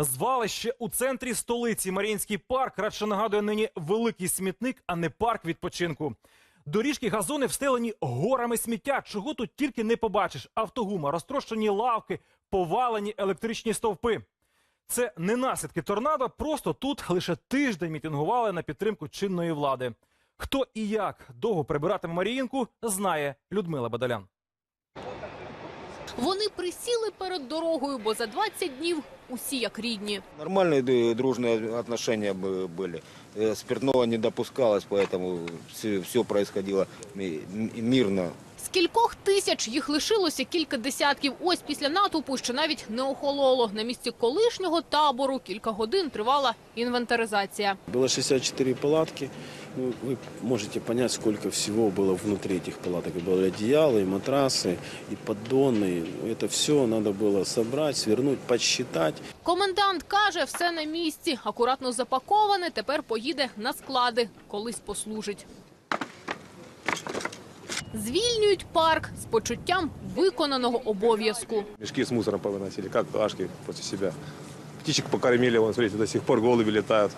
Звалище у центрі столиці Маріїнський парк радше нагадує нині великий смітник, а не парк відпочинку. Доріжки газони встелені горами сміття. Чого тут тільки не побачиш: автогума, розтрощені лавки, повалені електричні стовпи. Це не наслідки торнадо. Просто тут лише тиждень мітингували на підтримку чинної влади. Хто і як довго прибиратиме Маріїнку, знає Людмила Бадалян. Вони присіли перед дорогою, бо за 20 днів усі як рідні. Нормальные д- дружные отношения бы- были. Э, Спиртного не допускалось, поэтому все, происходило ми- м- мирно. З кількох тисяч їх лишилося кілька десятків. Ось після натовпу, що навіть не охололо. На місці колишнього табору кілька годин тривала інвентаризація. Было 64 палатки. Ну, вы можете понять, сколько всего было внутри этих палаток. И Было одеяло, и матрасы, и поддоны. Это все надо было собрать, свернуть, подсчитать. Комендант каже, все на місці, акуратно запаковане. Тепер поїде на склади, колись послужить. Звільнюють парк з почуттям виконаного обов'язку. Мешки с мусором повыносили, как ашки после себя. Птичек покормили, вон, смотрите, до сих пор голуби летают.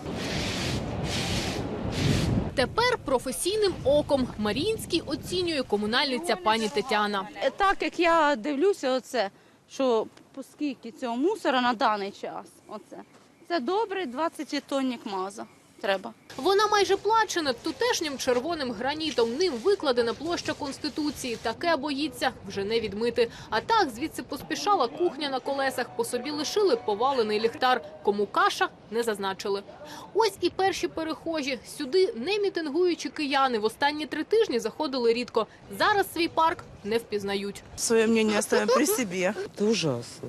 Тепер професійним оком Марінський оцінює комунальниця пані Тетяна. Е, Так як я дивлюся, оце, що оскільки цього мусора на даний час, оце, це добре 20 тоннік маза треба. Вона майже плаче над тутешнім червоним гранітом. Ним викладена площа конституції. Таке боїться вже не відмити. А так звідси поспішала кухня на колесах. По собі лишили повалений ліхтар. Кому каша не зазначили. Ось і перші перехожі. Сюди не мітингуючі кияни. В останні три тижні заходили рідко. Зараз свій парк не впізнають. Свое мнение оставим при себе. Это ужасно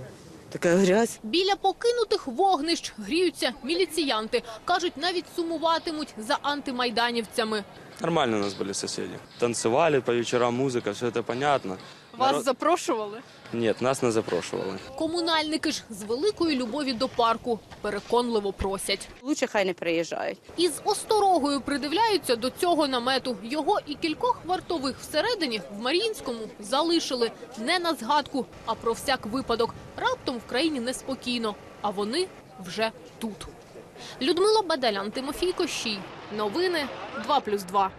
Такая грязь. Біля покинутих вогнищ гріються міліціянти. Кажуть, навіть сумуватимуть за антимайданівцями. Нормально у нас были соседи. Танцевали по вечерам, музыка, все это понятно. Вас Народ- запрошували? Нет, нас не запрошували. Комунальники ж з великої любові до парку переконливо просять. Лучше хай не приїжджають. І з осторогою придивляються до цього намету. Його і кількох вартових всередині в Маріїнському залишили не на згадку, а про всяк випадок. Раптом в країні неспокійно, а вони вже тут. Людмила Бадалян, Тимофій Кощій. Новини 2+,2.